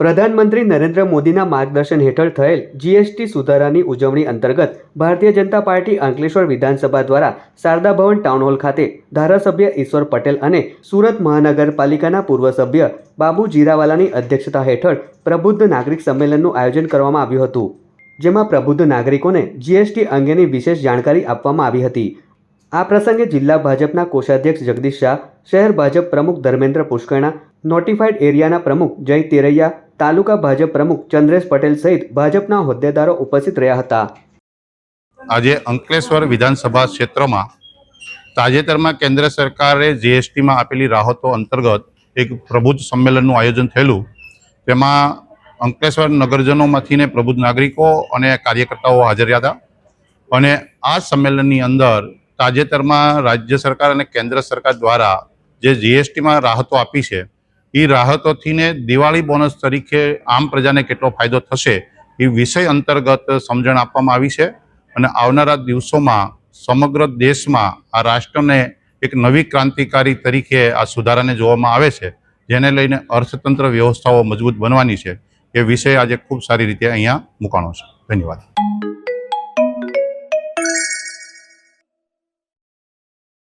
પ્રધાનમંત્રી નરેન્દ્ર મોદીના માર્ગદર્શન હેઠળ થયેલ જીએસટી સુધારાની ઉજવણી અંતર્ગત ભારતીય જનતા પાર્ટી અંકલેશ્વર વિધાનસભા દ્વારા શારદા ભવન ટાઉન હોલ ખાતે ધારાસભ્ય ઈશ્વર પટેલ અને સુરત મહાનગરપાલિકાના પૂર્વ સભ્ય બાબુ જીરાવાલાની અધ્યક્ષતા હેઠળ પ્રબુદ્ધ નાગરિક સંમેલનનું આયોજન કરવામાં આવ્યું હતું, જેમાં પ્રબુદ્ધ નાગરિકોને જીએસટી અંગેની વિશેષ જાણકારી આપવામાં આવી હતી. આ પ્રસંગે જિલ્લા ભાજપના કોષાધ્યક્ષ જગદીશ શાહ, શહેર ભાજપ પ્રમુખ ધર્મેન્દ્ર પુષ્કરણા નોટિફાઈડ એરિયાના પ્રમુખ જય તેરૈયા તાલુકા ભાજપ પ્રમુખ ચંદ્રેશ પટેલ સહિત ભાજપના હોદ્દેદારો ઉપસ્થિત રહ્યા હતા. આજે અંકલેશ્વર વિધાનસભા ક્ષેત્રમાં તાજેતરમાં કેન્દ્ર સરકારે જીએસટીમાં આપેલી રાહતો અંતર્ગત એક પ્રબુદ્ધ સંમેલનનું આયોજન થયેલું. તેમાં અંકલેશ્વર નગરજનોમાંથી ને પ્રબુદ્ધ નાગરિકો અને કાર્યકર્તાઓ હાજર હતા. અને આ સંમેલનની અંદર તાજેતરમાં રાજ્ય સરકાર અને કેન્દ્ર સરકાર દ્વારા જે જીએસટીમાં રાહતો આપી છે એ રાહતોથીને દિવાળી બોનસ તરીકે આમ પ્રજાને કેટલો ફાયદો થશે એ વિષય અંતર્ગત સમજણ આપવામાં આવી છે. અને આવનારા દિવસોમાં સમગ્ર દેશમાં આ રાષ્ટ્રને એક નવી ક્રાંતિકારી તરીકે આ સુધારાને જોવામાં આવે છે, જેને લઈને અર્થતંત્ર વ્યવસ્થાઓ મજબૂત બનવાની છે. એ વિષય આજે ખૂબ સારી રીતે અહીંયા મૂકાણો છે. ધન્યવાદ.